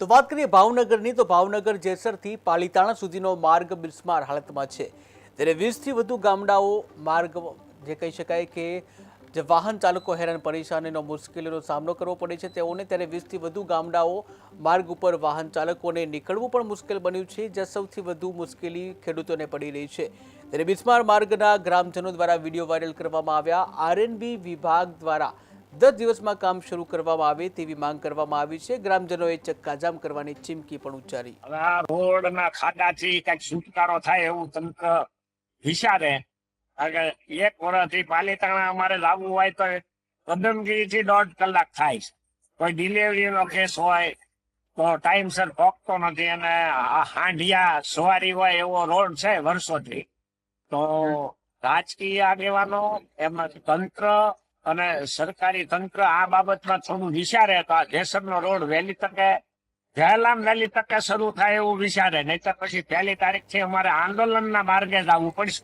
તો વાત કરીએ ભાવનગરની, તો ભાવનગર જેસરથી પાલીતાણા સુધીનો માર્ગ બિસ્માર હાલતમાં છે. ત્યારે વીસથી વધુ ગામડાઓ માર્ગ જે કહી શકાય કે જે વાહન ચાલકો હેરાન પરેશાનીનો મુશ્કેલીનો સામનો કરવો પડે છે. તેઓને ત્યારે વીસથી વધુ ગામડાઓ માર્ગ ઉપર વાહન ચાલકોને નીકળવું પણ મુશ્કેલ બન્યું છે, જ્યાં સૌથી વધુ મુશ્કેલી ખેડૂતોને પડી રહી છે. ત્યારે બિસ્માર માર્ગના ગ્રામજનો દ્વારા વીડિયો વાયરલ કરવામાં આવ્યા. આરએનબી વિભાગ દ્વારા દસ દિવસમાં કામ શરૂ કરવામાં આવે તેવી માંગ કરવામાં આવી છે. ગ્રામજનોએ ચક્કાજામ કરવાની ચીમકી પણ ઉચ્ચારી. હવે આ રોડ ખાડાથી કંઈક છુટકારો થાય એવું તંત્ર વિચારે. કારણ એક વર્ષથી પાલીતાણા અમારે લાવવું હોય તો કદમગીરી થી દોઢ કલાક થાય છે. કોઈ ડિલિવરીનો કેસ હોય તો ટાઈમસર પહોંચતો નથી અને આ હાંડિયા સવારી હોય એવો રોડ છે વર્ષોથી. તો રાજકીય આગેવાનો, એમાં તંત્ર અને સરકારી તંત્ર આ બાબતમાં થોડું વિચારે તો આ જેસરનો રોડ વહેલી તકે વહેલામ વહેલી તકે શરૂ થાય એવું વિચારે. નહીતર પછી પહેલી તારીખથી અમારે આંદોલનના માર્ગે જ આવવું પડશે.